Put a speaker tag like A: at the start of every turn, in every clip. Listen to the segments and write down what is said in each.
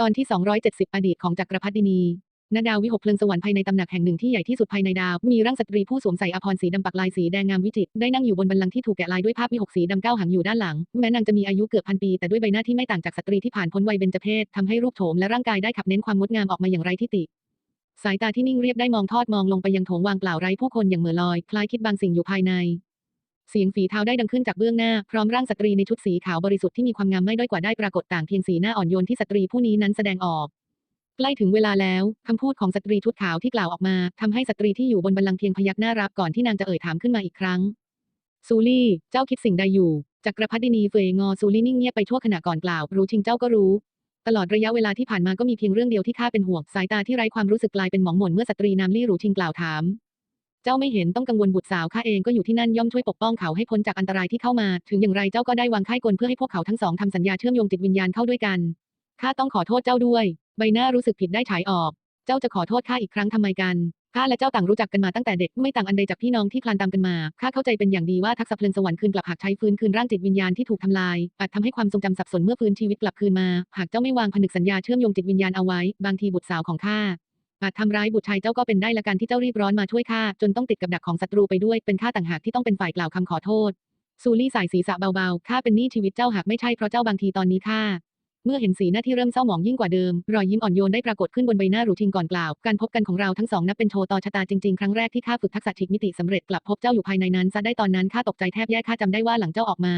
A: ตอนที่ 270 อดีตของจักรพรรดินีณดาววิหกเพลิงสวรรค์ภายในตำหนักแห่งหนึ่งที่ใหญ่ที่สุดภายในดาว มีร่างสตรีผู้สวมใส่อภรณ์สีดำปักลายสีแดงงามวิจิตรได้นั่งอยู่บนบัลลังก์ที่ถูกแกะลายด้วยภาพวิหกสีดำเก้าหางอยู่ด้านหลัง แม้นางจะมีอายุเกือบพันปีแต่ด้วยใบหน้าที่ไม่ต่างจากสตรีที่ผ่านพ้นวัยเบญจเพศทำให้รูปโฉมและร่างกายได้ขับเน้นความงดงามออกมาอย่างไร้ที่ติ สายตาที่นิ่งเรียบได้มองทอดมองลงไปยังโถงวางเปล่าไร้ผู้คนอย่างเหม่อลอย คล้ายคิดบางสิ่งอยู่ภายใน เสียงฝีเท้าได้ดังขึ้นจากเบื้องหน้า พร้อมร่างสตรีในชุดสีขาวบริสุทธิ์ที่มีความงามไม่ด้อยกว่าได้ปรากฏต่างเพียงสีหน้าอ่อนโยนที่สตรีผู้นี้นั้นแสดงออก ใกล้ถึงเวลาแล้วคำพูดของสตรีชุดขาวที่กล่าวออกมาทำให้สตรีที่อยู่บนบัลลังก์เพียงพยักหน้ารับก่อนที่นางจะเอ่ยถามขึ้นมาอีกครั้ง ซูลี่ เจ้าคิดสิ่งใดอยู่จักรพรรดินีเฟยงอซูลี่นิ่งเงียบไปชั่วขณะก่อนกล่าว รู้จริงเจ้าก็รู้ ตลอดระยะเวลาที่ผ่านมาก็มีเพียงเรื่องเดียวที่ข้าเป็นห่วงสายตาที่ไร้ความรู้สึกกลายเป็นหมองหม่นเมื่อสตรีนามลี่รูชิงกล่าวถาม เจ้าไม่เห็นต้องกังวลบุตรสาวข้าเองก็อยู่ที่นั่นย่อมช่วยปกป้องเขาให้พ้นจากอันตรายที่เข้ามา ถึงอย่างไรเจ้าก็ได้วางค่ายกลเพื่อให้พวกเขาทั้งสองทำสัญญาเชื่อมโยงจิตวิญญาณเข้าด้วยกันข้าต้องขอโทษเจ้าด้วย ใบหน้ารู้สึกผิดได้ฉายออก เจ้าจะขอโทษข้าอีกครั้งทำไมกันข้าและเจ้าต่างรู้จักกันมาตั้งแต่เด็กไม่ต่างอันใดจากพี่น้องที่คลานตามกันมาข้าเข้าใจเป็นอย่างดีว่าทักษะเพลิงสวรรค์คืนกลับหากใช้ฟื้นคืนร่างจิตวิญญาณที่ถูกทำลายอาจทำให้ความทรงจำสับสนเมื่อฟื้นชีวิตกลับคืนมา หากเจ้าไม่วางผนึกสัญญาเชื่อมโยงจิตวิญญาณเอาไว้ บางทีบุตรสาวของข้า อาจทำร้ายบุตรชายเจ้าก็เป็นได้ละกันที่เจ้ารีบร้อนมาช่วยข้าจนต้องติดกับดักของศัตรูไปด้วยเป็นข้าต่างหากที่ต้องเป็นฝ่ายกล่าวคำขอโทษซูลี่สายศีรษะเบาๆข้าเป็นหนี้ชีวิตเจ้าหากไม่ใช่เพราะเจ้าบางทีตอนนี้ข้าเมื่อเห็นสีหน้าที่เริ่มเศร้าหมองยิ่งกว่าเดิม รอยยิ้มอ่อนโยนได้ปรากฏขึ้นบนใบหน้าหรูทิงก่อนกล่าว การพบกันของเราทั้งสองนับเป็นโชว์ต่อชะตาจริงๆ ครั้งแรกที่ข้าฝึกทักษะฉีกมิติสำเร็จกลับพบเจ้าอยู่ภายในนั้นซะได้ตอนนั้นข้าตกใจแทบแย่ข้าจำได้ว่าหลังเจ้าออกมา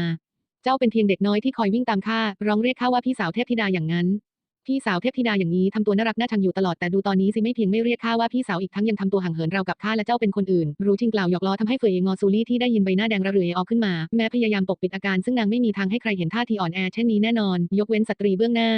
A: เจ้าเป็นเพียงเด็กน้อยที่คอยวิ่งตามข้าร้องเรียกข้าว่าพี่สาวเทพธิดาอย่างนั้น พี่สาวเทพธิดาอย่างนี้ทำตัวน่ารักน่าชังอยู่ตลอดแต่ดูตอนนี้สิไม่เพียงไม่เรียกข้าว่าพี่สาวอีกทั้งยังทำตัวห่างเหินเรากับข้าและเจ้าเป็นคนอื่น รู้จริงกล่าวหยอกล้อทำให้เฟยงอซูลี่ที่ได้ยินใบหน้าแดงระเรื่อออกขึ้นมา แม้พยายามปกปิดอาการซึ่งนางไม่มีทางให้ใครเห็นท่าทีอ่อนแอเช่นนี้แน่นอน ยกเว้นสตรีเบื้องหน้า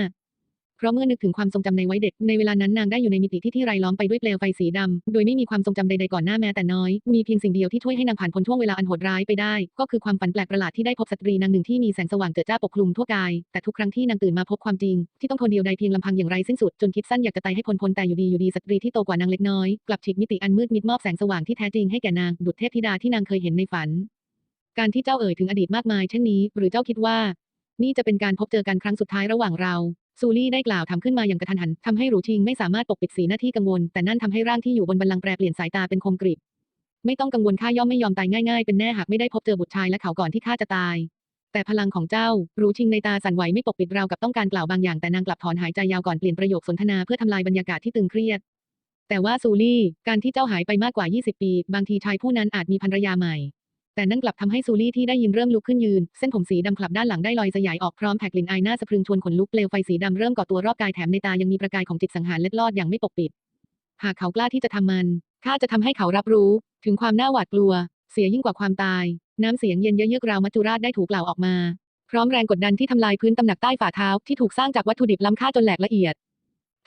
A: เพราะเมื่อนึกถึงความทรงจำในวัยเด็ก ในเวลานั้นนางได้อยู่ในมิติที่ที่ไรล้อมไปด้วยเปลวไฟสีดำโดยไม่มีความทรงจำใดๆก่อนหน้าแม้แต่น้อย มีเพียงสิ่งเดียวที่ช่วยให้นางผ่านพ้นช่วงเวลาอันโหดร้ายไปได้ ก็คือความฝันแปลกประหลาดที่ได้พบสตรีนางหนึ่งที่มีแสงสว่างเจิดจ้าปกคลุมทั่วกาย แต่ทุกครั้งที่นางตื่นมาพบความจริง ที่ต้องทนเดียวดายเพียงลำพังอย่างไรสิ้นสุดจนคิดสั้นอยากจะตายให้พ้นพ้นแต่อยู่ดีอยู่ดีสตรีที่โตกว่านางเล็กน้อยกลับฉีกมิติอันมืดมิดมอบแสงสว่างที่แท้จริงให้แก่นางดุจเทพธิดาที่นางเคยเห็นในฝัน การที่เจ้าเอ่ยถึงอดีตมากมายเช่นนี้ หรือเจ้าคิดว่า นี่จะเป็นการพบเจอกันครั้งสุดท้ายระหว่างเรา ซูลี่ได้กล่าวทำขึ้นมาอย่างกระทันหันทำให้หรูชิงไม่สามารถปกปิดสีหน้าที่กังวล แต่นั่นทำให้ร่างที่อยู่บนบัลลังก์แปรเปลี่ยนสายตาเป็นคมกริบ ไม่ต้องกังวลข้าย่อมไม่ยอมตายง่ายๆ เป็นแน่หากไม่ได้พบเจอบุตรชายและเขาก่อนที่ข้าจะตาย แต่พลังของเจ้าหรูชิงในตาสั่นไหวไม่ปกปิดเราวกับต้องการกล่าวบางอย่างแต่นางกลับถอนหายใจยาวก่อนเปลี่ยนประโยคสนทนาเพื่อทำลายบรรยากาศที่ตึงเครียด แต่ว่าซูลี่ การที่เจ้าหายไปมากกว่า 20 ปี บางทีชายผู้นั้นอาจมีภรรยาใหม่ แต่นั่นกลับทำให้ซูลี่ที่ได้ยินเริ่มลุกขึ้นยืน เส้นผมสีดำคลับด้านหลังได้ลอยสยายออกพร้อมแผกลิ่นอายหน้าสะพรึงชวนขนลุกเปลวไฟสีดำเริ่มก่อตัวรอบกายแถมในตายังมีประกายของจิตสังหารเล็ดลอดอย่างไม่ปกปิด หากเขากล้าที่จะทำมันข้าจะทำให้เขารับรู้ ถึงความน่าหวาดกลัว เสียยิ่งกว่าความตาย น้ำเสียงเย็นเยือกราวมัจจุราชได้ถูกกล่าวออกมา พร้อมแรงกดดันที่ทำลายพื้นตำหนักใต้ฝ่าเท้าที่ถูกสร้างจากวัตถุดิบล้ำค่าจนแหลกละเอียด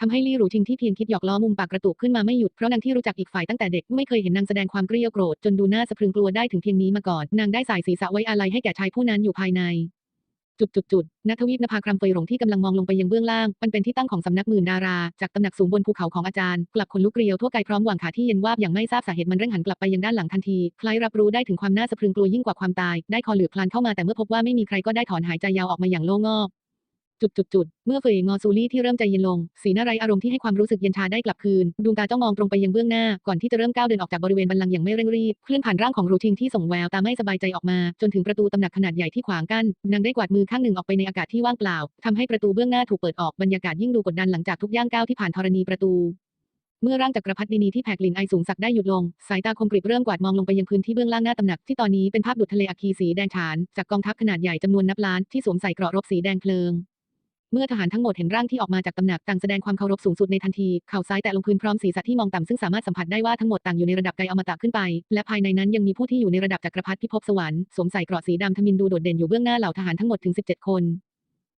A: ทำให้ลี่รู้ชิงที่เพียงคิดหยอกล้อมุมปากกระตุกขึ้นมาไม่หยุดเพราะนางที่รู้จักอีกฝ่ายตั้งแต่เด็กไม่เคยเห็นนางแสดงความเกรียวโกรธจนดูหน้าสะพรึงกลัวได้ถึงเพียงนี้มาก่อน นางได้สายศีรษะไว้อาลัยให้แก่ชายผู้นั้นอยู่ภายใน จุดจุดจุดณทวีปนภาครัมเฟยหลงที่กำลังมองลงไปยังเบื้องล่างมันเป็นที่ตั้งของสำนักหมื่นดารา จากตำหนักสูงบนภูเขาของอาจารย์ กลับขนลุกเกลียวทั่วกายพร้อมหว่างขาที่เย็นวาบอย่างไม่ทราบสาเหตุมันเร่งหันกลับไปยังด้านหลังทันทีคล้ายรับรู้ได้ถึงความน่าสะพรึงกลัวยิ่งกว่าความตาย ได้คอเหลือบคลานเข้ามาแต่เมื่อพบว่าไม่มีใครก็ได้ถอนหายใจยาวออกมาอย่างโล่งอก จุดจุดจุดเมื่อเฟยงอซูลี่ที่เริ่มใจเย็นลง สีหน้าไรอารมณ์ที่ให้ความรู้สึกเย็นชาได้กลับคืน ดวงตาจ้องมองตรงไปยังเบื้องหน้า ก่อนที่จะเริ่มก้าวเดินออกจากบริเวณบัลลังอย่างไม่เร่งรีบ เคลื่อนผ่านร่างของรูทิงที่ส่งแววตาไม่สบายใจออกมา จนถึงประตูตำหนักขนาดใหญ่ที่ขวางกั้น นางได้กวาดมือข้างหนึ่งออกไปในอากาศที่ว่างเปล่า ทำให้ประตูเบื้องหน้าถูกเปิดออก บรรยากาศยิ่งดูกดดันหลังจากทุกย่างก้าวที่ผ่านธรณีประตูเมื่อร่างจักรพรรดินีที่แผกลิ่นไอสูงสักได้หยุดลง สายตาคมกริบเริ่มกวาดมองลงไปยังพื้นที่เบื้องล่างหน้าตำหนักที่ตอนนี้เป็นภาพดุจทะเลอัคคีสีแดงฉาน จากกองทัพขนาดใหญ่จำนวนนับล้านที่สวมใส่เกราะรบสีแดงเพลิง เมื่อทหารทั้งหมดเห็นร่างที่ออกมาจากตำหนักต่างแสดงความเคารพสูงสุดในทันทีเข่าซ้ายแตะลงพื้นพร้อมศีรษะที่มองต่ำซึ่งสามารถสัมผัสได้ว่าทั้งหมดต่างอยู่ในระดับไกลอมตะขึ้นไป และภายในนั้นยังมีผู้ที่อยู่ในระดับจักรพรรดิพิภพสวรรค์สวมใส่เกราะสีดำทมินดูโดดเด่นอยู่เบื้องหน้าเหล่าทหารทั้งหมดถึง 17 คน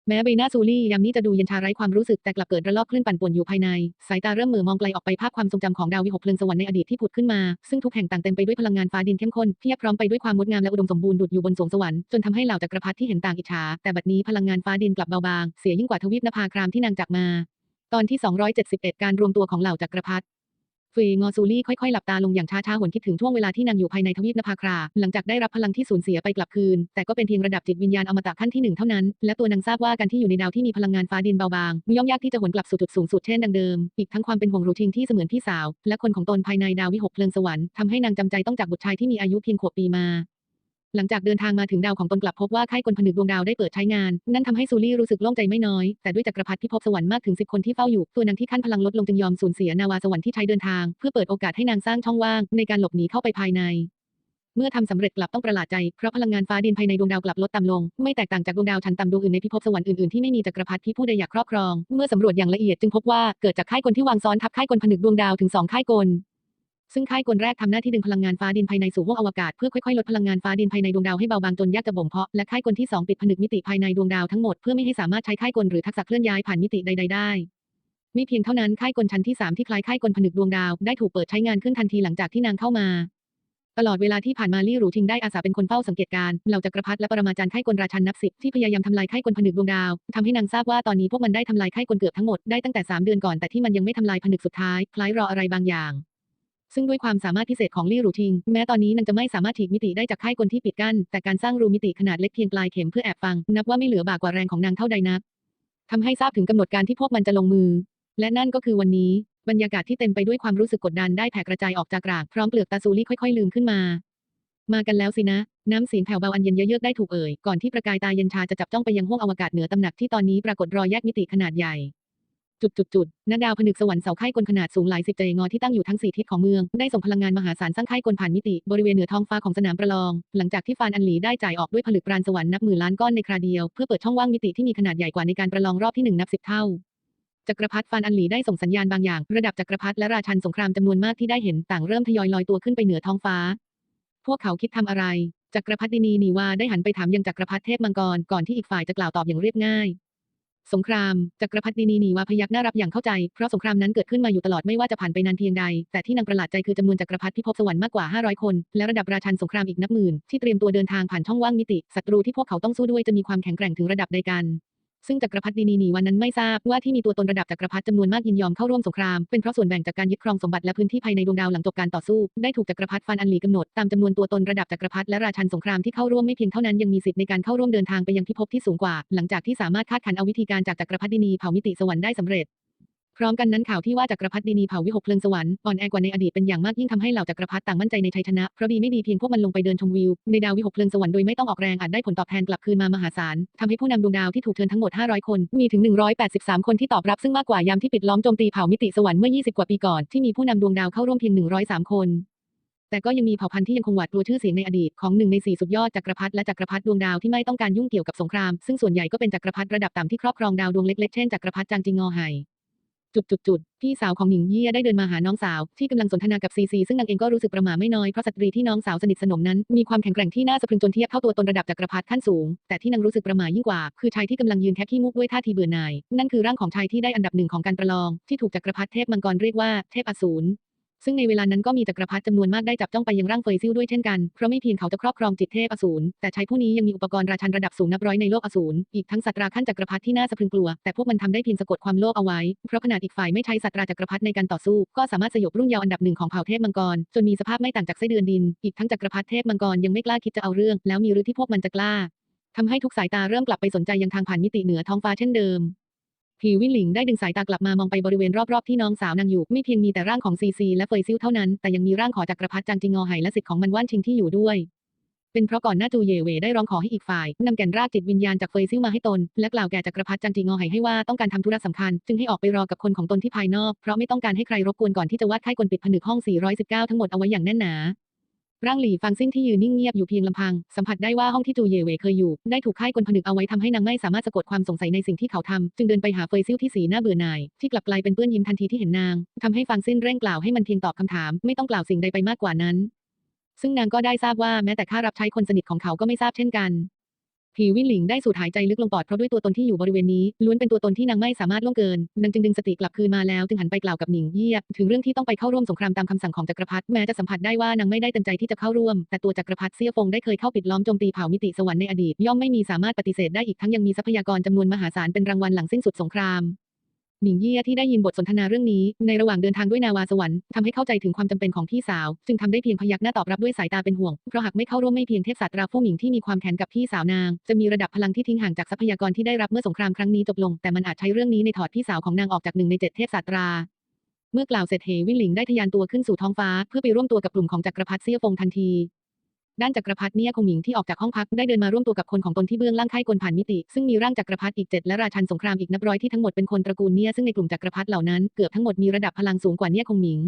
A: แม้ใบหน้าซูลี่ยามนี้จะดูเย็นชาไร้ความรู้สึกแต่กลับเกิดระลอกคลื่นปั่นป่วนอยู่ภายใน สายตาเริ่มเหม่อมองไกลออกไปภาพความทรงจำของดาววิหกเพลิงสวรรค์ในอดีตที่ผุดขึ้นมา ซึ่งทุกแห่งต่างเต็มไปด้วยพลังงานฟ้าดินเข้มข้นเพียบพร้อมไปด้วยความงดงามและอุดมสมบูรณ์ดุจอยู่บนสวงสวรรค์จนทำให้เหล่าจักรพรรดิที่เห็นต่างอิจฉาแต่บัดนี้พลังงานฟ้าดินกลับเบาบางเสียยิ่งกว่าทวีปนภาครามที่นางจากมา ตอนที่ 271 การรวมตัวของเหล่าจักรพรรดิ เฟยงอซูลี่ค่อยๆหลับตาลงอย่างช้าๆหวนคิดถึงช่วงเวลาที่นางอยู่ภายในทวีปนภาครา หลังจากได้รับพลังที่สูญเสียไปกลับคืน แต่ก็เป็นเพียงระดับจิตวิญญาณอมตะขั้นที่หนึ่งเท่านั้น และตัวนางทราบว่าการที่อยู่ในดาวที่มีพลังงานฟ้าดินเบาบางย่อมยากที่จะหวนกลับสู่จุดสูงสุดเช่นดังเดิม อีกทั้งความเป็นห่วงรูทิงที่เสมือนพี่สาว และคนของตนภายในดาววิหกเพลิงสวรรค์ทำให้นางจำใจต้องจากบุตรชายที่มีอายุเพียงขวบปีมา หลังจากเดินทางมาถึงดาวของตนกลับพบว่าค่ายกลผนึกดวงดาวได้เปิดใช้งาน นั่นทำให้ซูลี่รู้สึกโล่งใจไม่น้อย แต่ด้วยจักรพรรดิพิภพสวรรค์มากถึง 10 คนที่เฝ้าอยู่ ตัวนางที่ขั้นพลังลดลงจึงยอมสูญเสียนาวาสวรรค์ที่ใช้เดินทาง เพื่อเปิดโอกาสให้นางสร้างช่องว่างในการหลบหนีเข้าไปภายในเมื่อทำสำเร็จกลับต้องประหลาดใจ เพราะพลังงานฟ้าดินภายในดวงดาวกลับลดต่ำลง ไม่แตกต่างจากดวงดาวชั้นต่ำดวงอื่นในพิภพสวรรค์อื่นๆที่ไม่มีจักรพรรดิที่ผู้ใดอยากครอบครอง เมื่อสำรวจอย่างละเอียดจึงพบว่าเกิดจากค่ายกลที่วางซ้อนทับค่ายกลผนึกดวงดาวถึงสองค่ายกล ซึ่งค่ายกลแรกทำหน้าที่ดึงพลังงานฟ้าดินภายในสู่ห้วงอวกาศเพื่อค่อยๆลดพลังงานฟ้าดินภายในดวงดาวให้เบาบางจนยากจะบ่มเพาะและค่ายกลที่สองปิดผนึกมิติภายในดวงดาวทั้งหมดเพื่อไม่ให้สามารถใช้ค่ายกลหรือทักษะเคลื่อนย้ายผ่านมิติใดๆได้ไม่เพียงเท่านั้นค่ายกลชั้นที่ 3 ที่คล้ายค่ายกลผนึกดวงดาวได้ถูกเปิดใช้งานขึ้นทันทีหลังจากที่นางเข้ามาตลอดเวลาที่ผ่านมาลี่หรูทิงได้อาสาเป็นคนเฝ้าสังเกตการณ์เหล่าจักรพรรดิและปรมาจารย์ค่ายกลราชันนับสิบที่พยายามทำลายค่ายกลผนึกดวงดาวทำให้นางทราบว่าตอนนี้พวกมันได้ทำลายค่กลเกือบทั้งหมดได้ตั้งแต่ 3 เดือนก่อนแต่ที่มันยังไม่ทำลายผนึกสุดท้ายคล้ายรออะไรบางอย่าง ซึ่งด้วยความสามารถพิเศษของลี่หรูทิง แม้ตอนนี้นางจะไม่สามารถฉีกมิติได้จากค่ายกลที่ปิดกั้น แต่การสร้างรูมิติขนาดเล็กเพียงปลายเข็มเพื่อแอบฟัง นับว่าไม่เหลือบากกว่าแรงของนางเท่าใดนักทำให้ทราบถึงกำหนดการที่พวกมันจะลงมือ และนั่นก็คือวันนี้ บรรยากาศที่เต็มไปด้วยความรู้สึกกดดันได้แผ่กระจายออกจากกรากพร้อมเปลือกตาซูลี่ค่อยๆลืมขึ้นมา มากันแล้วสินะ น้ำเสียงแผ่วเบาอันเย็นเยือกได้ถูกเอ่ยก่อนที่ประกายตาเย็นชาจะจับจ้องไปยังห้วงอวกาศเหนือตำหนักที่ตอนนี้ปรากฏรอยแยกมิติขนาดใหญ่ จุดจุดจุดณดาวผนึกสวรรค์เสาค่ายกลขนาดสูงหลายสิบเจงอที่ตั้งอยู่ทั้งสี่ทิศของเมือง ได้ส่งพลังงานมหาศาลสร้างค่ายกลผ่านมิติ บริเวณเหนือท้องฟ้าของสนามประลอง หลังจากที่ฟานอันหลีได้จ่ายออกด้วยผลึกปราณสวรรค์นับหมื่นล้านก้อนในคราเดียว เพื่อเปิดช่องว่างมิติที่มีขนาดใหญ่กว่าในการประลองรอบที่หนึ่งนับสิบเท่าจักรพรรดิฟานอันหลีได้ส่งสัญญาณบางอย่าง ระดับจักรพรรดิและราชันสงครามจำนวนมากที่ได้เห็นต่างเริ่มทยอยลอยตัวขึ้นไปเหนือท้องฟ้า พวกเขาคิดทำอะไรจักรพรรดินีนีวาได้หันไปถามยังจักรพรรดิเทพมังกรก่อนที่อีกฝ่ายจะกล่าวตอบอย่างเรียบง่าย สงคราม จักรพรรดินีนีวาพยักหน้ารับอย่างเข้าใจ เพราะสงครามนั้นเกิดขึ้นมาอยู่ตลอดไม่ว่าจะผ่านไปนานเพียงใด แต่ที่นางประหลาดใจคือจำนวนจักรพรรดิพิภพสวรรค์มากกว่า 500 คน และระดับราชันสงครามอีกนับหมื่น ที่เตรียมตัวเดินทางผ่านช่องว่างมิติ ศัตรูที่พวกเขาต้องสู้ด้วยจะมีความแข็งแกร่งถึงระดับใดกัน ซึ่งจักรพรรดินีนีวันนั้นไม่ทราบว่าที่มีตัวตนระดับจักรพรรดิจำนวนมากยินยอมเข้าร่วมสงคราม เป็นเพราะส่วนแบ่งจากการยึดครองสมบัติและพื้นที่ภายในดวงดาวหลังจบการต่อสู้ ได้ถูกจักรพรรดิฟานอันหลีกำหนดตามจำนวนตัวตนระดับจักรพรรดิและราชันสงครามที่เข้าร่วมไม่เพียงเท่านั้นยังมีสิทธิ์ในการเข้าร่วมเดินทางไปยังพิภพที่สูงกว่า หลังจากที่สามารถคาดคันเอาวิธีการจากจักรพรรดินีเผ่ามิติสวรรค์ได้สำเร็จ พร้อมกันนั้นข่าวที่ว่าจักรพรรดินีเผาวิหกเพลิงสวรรค์อ่อนแอกว่าในอดีตเป็นอย่างมากยิ่งทำให้เหล่าจักรพรรดิต่างมั่นใจในชัยชนะ เพราะดีไม่ดีเพียงพวกมันลงไปเดินชมวิว ในดาววิหกเพลิงสวรรค์โดยไม่ต้องออกแรงอาจได้ผลตอบแทนกลับคืนมามหาศาลทำให้ผู้นำดวงดาวที่ถูกเชิญทั้งหมด 500 คน มีถึง 183 คนที่ตอบรับซึ่งมากกว่ายามที่ปิดล้อมโจมตีเผามิติสวรรค์เมื่อ 20 กว่าปีก่อนที่มีผู้นำดวงดาวเข้าร่วมเพียง 103 คนแต่ก็ยังมีเผ่าพันธุ์ที่ยังคงหวาดกลัวชื่อเสียงในอดีตของหนึ่งในสี่สุดยอดจักรพรรดิและจักรพรรดิดวงดาวที่ไม่ต้องการยุ่งเกี่ยวกับสงคราม ซึ่งส่วนใหญ่ก็เป็นจักรพรรดิระดับต่ำที่ครอบครองดาวดวงเล็กๆ เช่นจักรพรรดิจางจิงงอไห่ จุดจุดจุดพี่สาวของหนิงเยี่ยได้เดินมาหาน้องสาว ที่กำลังสนทนากับซีซีซึ่งนางเองก็รู้สึกประหม่าไม่น้อยเพราะสตรีที่น้องสาวสนิทสนมนั้น มีความแข็งแกร่งที่น่าสะพรึงจนเทียบเท่าตัวตนระดับจักรพรรดิขั้นสูง แต่ที่นางรู้สึกประหม่ายิ่งกว่า คือชายที่กำลังยืนแทบที่มุกด้วยท่าทีเบื่อหน่ายนั่นคือร่างของชายที่ได้อันดับหนึ่งของการประลอง ที่ถูกจักรพรรดิเทพมังกรเรียกว่าเทพอสูร ซึ่งในเวลานั้นก็มีจักรพรรดิจำนวนมากได้จับจ้องไปยังร่างเฟยซิ่วด้วยเช่นกัน เพราะไม่เพียงเขาจะครอบครองจิตเทพอสูร แต่ชายผู้นี้ยังมีอุปกรณ์ราชันระดับสูงนับร้อยในโลกอสูร อีกทั้งสัตราขั้นจักรพรรดิที่น่าสะพรึงกลัว แต่พวกมันทำได้เพียงสะกดความโลภเอาไว้ เพราะขนาดอีกฝ่ายไม่ใช้สัตราจักรพรรดิในการต่อสู้ ก็สามารถสยบรุ่งเยาว์อันดับหนึ่งของเผ่าเทพมังกร จนมีสภาพไม่ต่างจากไส้เดือนดิน อีกทั้งจักรพรรดิเทพมังกรยังไม่กล้าคิดจะเอาเรื่อง แล้วมีหรือที่พวกมันจะกล้าทำให้ทุกสายตาเริ่มกลับไปสนใจยังทางผ่านมิติเหนือท้องฟ้าเช่นเดิม ผิววินหลิงได้ดึงสายตากลับมามองไปบริเวณรอบๆที่น้องสาวนางอยู่ ไม่เพียงมีแต่ร่างของซีซีและเฟยซิ่วเท่านั้น แต่ยังมีร่างของจักรพรรดิจางจิงงอไหและสิทธิ์ของมันว่านชิงที่อยู่ด้วย เป็นเพราะก่อนหน้าจูเย่เวได้ร้องขอให้อีกฝ่ายนำแก่นรากจิตวิญญาณจากเฟยซิ่วมาให้ตน และกล่าวแก่จักรพรรดิจางจิงงอไหให้ว่าต้องการทำธุระสำคัญ จึงให้ออกไปรอกับคนของตนที่ภายนอก เพราะไม่ต้องการให้ใครรบกวนก่อนที่จะวาดค่ายกลปิดผนึกห้อง 419 ทั้งหมดเอาไว้อย่างแน่นหนา ร่างหลี่ฟังซิ่งที่ยืนนิ่งเงียบอยู่เพียงลำพัง สัมผัสได้ว่าห้องที่จูเย่เวเคยอยู่ ได้ถูกค่ายกลผนึกเอาไว้ทำให้นางไม่สามารถสะกดความสงสัยในสิ่งที่เขาทำจึงเดินไปหาเฟยซิ่วที่สีหน้าเบื่อหน่าย ที่กลับกลายเป็นเปื้อนยิ้มทันทีที่เห็นนางทำให้ฟังซิ่นเร่งกล่าวให้มันเพียงตอบคำถาม ไม่ต้องกล่าวสิ่งใดไปมากกว่านั้นซึ่งนางก็ได้ทราบว่าแม้แต่ข้ารับใช้คนสนิทของเขาก็ไม่ทราบเช่นกัน ผีวินหลิงได้สูดหายใจลึกลงปอดเพราะด้วยตัวตนที่อยู่บริเวณนี้ล้วนเป็นตัวตนที่นางไม่สามารถล่วงเกินนางจึงดึงสติกลับคืนมาแล้วจึงหันไปกล่าวกับหนิงเยี่ยถึงเรื่องที่ต้องไปเข้าร่วมสงครามตามคำสั่งของจักรพรรดิแม้จะสัมผัสได้ว่านางไม่ได้เต็มใจที่จะเข้าร่วม แต่ตัวจักรพรรดิเซียฟงได้เคยเข้าปิดล้อมโจมตีเผ่ามิติสวรรค์ในอดีตย่อมไม่มีสามารถปฏิเสธได้อีกทั้งยังมีทรัพยากรจำนวนมหาศาลเป็นรางวัลหลังสิ้นสุดสงคราม หมิงเยี่ยที่ได้ยินบทสนทนาเรื่องนี้ ในระหว่างเดินทางด้วยนาวาสวรรค์ทำให้เข้าใจถึงความจำเป็นของพี่สาว จึงทำได้เพียงพยักหน้าตอบรับด้วยสายตาเป็นห่วง เพราะหากไม่เข้าร่วมไม่เพียงเทพศาสตราผู้หมิงที่มีความแค้นกับพี่สาวนาง จะมีระดับพลังที่ทิ้งห่างจากทรัพยากรที่ได้รับเมื่อสงครามครั้งนี้จบลง แต่มันอาจใช้เรื่องนี้ในถอดพี่สาวของนางออกจากหนึ่งในเจ็ดเทพศาสตราเมื่อกล่าวเสร็จเหวินหลิงได้ทะยานตัวขึ้นสู่ท้องฟ้า เพื่อไปร่วมตัวกับกลุ่มของจักรพรรดิเซี่ยฟงทันที ด้านจักรพรรดิเนี่ยคงหมิงที่ออกจากห้องพักได้เดินมาร่วมตัวกับคนของตนที่เบื้องล่างค่ายกลผ่านมิติ ซึ่งมีร่างจักรพรรดิอีกเจ็ดและราชันสงครามอีกนับร้อยที่ทั้งหมดเป็นคนตระกูลเนี่ยซึ่งในกลุ่มจักรพรรดิเหล่านั้นเกือบทั้งหมดมีระดับพลังสูงกว่าเนี่ยคงหมิง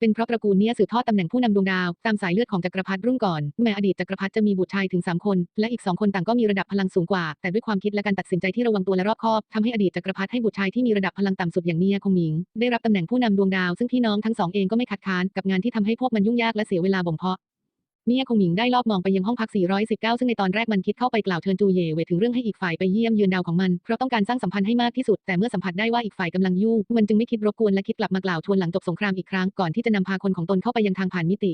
A: เป็นเพราะตระกูลเนี่ยสืบทอดตำแหน่งผู้นำดวงดาว ตามสายเลือดของจักรพรรดิรุ่นก่อน แม้อดีตจักรพรรดิจะมีบุตรชายถึง 3 คน และอีก 2 คนต่างก็มีระดับพลังสูงกว่า แต่ด้วยความคิดและการตัดสินใจที่ระวังตัวและรอบคอบทำให้อดีตจักรพรรดิให้บุตรชายที่มีระดับพลังต่ำสุดอย่างเนี่ยคงหมิง ได้รับตำแหน่งผู้นำดวงดาว ซึ่งพี่น้องทั้งสองเองก็ไม่คัดค้านกับงานที่ทำให้พวกมันยุ่งยากและเสียเวลาบ่มเพาะ เนี่ยคงหมิงได้ลอบมองไปยังห้องพัก 419 ซึ่งในตอนแรกมันคิดเข้าไปกล่าวเชิญจูเย่เว่ยถึงเรื่องให้อีกฝ่ายไปเยี่ยมเยือนดาวของมัน เพราะต้องการสร้างสัมพันธ์ให้มากที่สุด แต่เมื่อสัมผัสได้ว่าอีกฝ่ายกำลังยุ่งมันจึงไม่คิดรบกวนและคิดกลับมากล่าวชวนหลังจบสงครามอีกครั้งก่อนที่จะนำพาคนของตนเข้าไปยังทางผ่านมิติ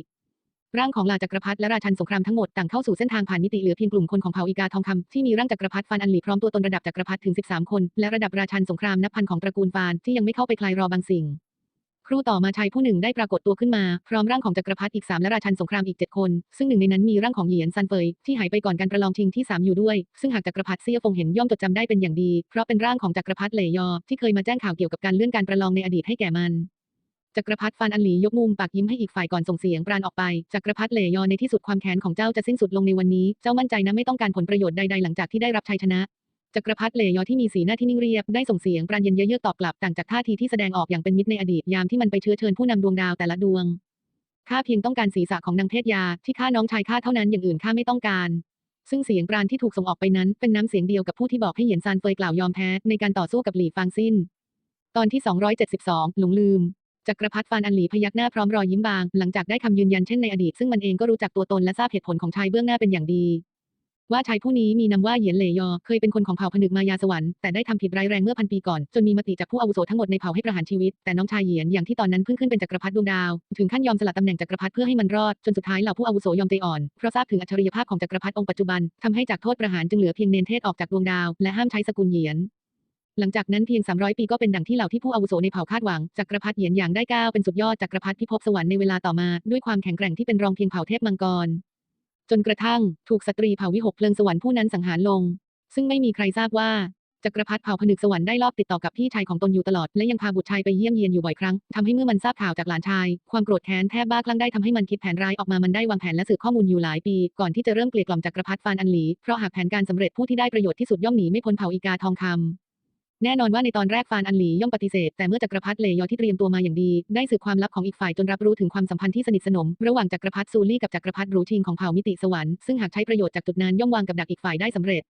A: ร่างของลาจักรพรรดิและราชันสงครามทั้งหมดต่างเข้าสู่เส้นทางผ่านมิติเหลือเพียงกลุ่มคนของเผ่าอีกาทองคำที่มีร่างจักรพรรดิฟานอันหลีพร้อมตัวตนระดับจักรพรรดิถึง 13 คน และระดับราชันสงครามนับพันของตระกูลฟานที่ยังไม่เข้าไปคลายรอบางสิ่ง ครู่ต่อมาชายผู้หนึ่งได้ปรากฏตัวขึ้นมา พร้อมร่างของจักรพรรดิอีก3และราชันสงครามอีก7คน ซึ่งหนึ่งในนั้นมีร่างของเหยียนซันเฟยที่หายไปก่อนการประลองชิงที่3อยู่ด้วย ซึ่งหากจักรพรรดิเซี่ยฟงเห็นย่อมจดจำได้เป็นอย่างดี เพราะเป็นร่างของจักรพรรดิเหลยอ ที่เคยมาแจ้งข่าวเกี่ยวกับการเลื่อนการประลองในอดีตให้แก่มันจักรพรรดิฟานอันหลียกมุมปากยิ้มให้อีกฝ่ายก่อนส่งเสียงปราณออกไป จักรพรรดิเหลยอในที่สุดความแค้นของเจ้าจะสิ้นสุดลงในวันนี้ เจ้ามั่นใจนะไม่ต้องการผลประโยชน์ใดๆหลังจากที่ได้รับชัยชนะ จักรพรรดิเลยอที่มีสีหน้าที่นิ่งเรียบได้ส่งเสียงปราณเย็นเยือกตอบกลับต่างจากท่าทีที่แสดงออกอย่างเป็นมิตรในอดีตยามที่มันไปเชื้อเชิญผู้นำดวงดาวแต่ละดวงข้าเพียงต้องการศีรษะของนางเทศยาที่ข้าน้องชายข้าเท่านั้นอย่างอื่นข้าไม่ต้องการ ซึ่งเสียงปราณที่ถูกส่งออกไปนั้นเป็นน้ำเสียงเดียวกับผู้ที่บอกให้เหยียนซานเฟยกล่าวยอมแพ้ในการต่อสู้กับหลี่ฟางซินตอนที่ 272 หลงลืมจักรพรรดิฟานอันหลีพยักหน้าพร้อมรอยยิ้มบาง หลังจากได้คำยืนยันเช่นในอดีตซึ่งมันเองก็รู้จักตัวตนและทราบเหตุผลของชายเบื้องหน้าเป็นอย่างดี ว่าชายผู้นี้มีนามว่าเหยียนเหลยอ เคยเป็นคนของเผ่าผนึกมายาสวรรค์แต่ได้ทำผิดร้ายแรงเมื่อพันปีก่อน จนมีมติจากผู้อาวุโสทั้งหมดในเผ่าให้ประหารชีวิต แต่น้องชายเหยียนอย่างที่ตอนนั้นเพิ่งขึ้นเป็นจักรพรรดิดวงดาว ถึงขั้นยอมสละตำแหน่งจักรพรรดิเพื่อให้มันรอด จนสุดท้ายเหล่าผู้อาวุโสยอมใจอ่อน เพราะทราบถึงอัจฉริยภาพของจักรพรรดิองค์ปัจจุบันทำให้จากโทษประหารจึงเหลือเพียงเนนเทศออกจากดวงดาวและห้ามใช้สกุลเหยียนหลังจากนั้นเพียง 300 ปีก็เป็นดังที่เหล่าที่ผู้อาวุโสในเผ่าคาดหวัง จักรพรรดิเหยียนหยางได้ก้าวเป็นสุดยอดจักรพรรดิพิภพสวรรค์ในเวลาต่อมา ด้วยความแข็งแกร่งที่เป็นรองเพียงเผ่าเทพมังกร จนกระทั่งถูกสตรีเผ่าวิหกเพลิงสวรรค์ผู้นั้นสังหารลง ซึ่งไม่มีใครทราบว่าจักรพรรดิเผ่าผนึกสวรรค์ได้ลอบติดต่อกับพี่ชายของตนอยู่ตลอด และยังพาบุตรชายไปเยี่ยมเยียนอยู่บ่อยครั้งทำให้เมื่อมันทราบข่าวจากหลานชาย ความโกรธแค้นแทบบ้าคลั่งได้ทำให้มันคิดแผนร้ายออกมามันได้วางแผนและสืบข้อมูลอยู่หลายปี ก่อนที่จะเริ่มเกลียดกล่อมจักรพรรดิฟานอันหลีเพราะหากแผนการสำเร็จผู้ที่ได้ประโยชน์ที่สุดย่อมหนีไม่พ้นเผ่าอีกาทองคำ แน่นอนว่าในตอนแรกฟานอันหลีย่อมปฏิเสธแต่เมื่อจักรพรรดิเลยอที่เตรียมตัวมาอย่างดี ได้สืบความลับของอีกฝ่ายจนรับรู้ถึงความสัมพันธ์ที่สนิทสนม ระหว่างจักรพรรดิซูลี่กับจักรพรรดิรูชิงของเผ่ามิติสวรรค์ซึ่งหากใช้ประโยชน์จากจุดนั้นย่อมวางกับดักอีกฝ่ายได้สำเร็จ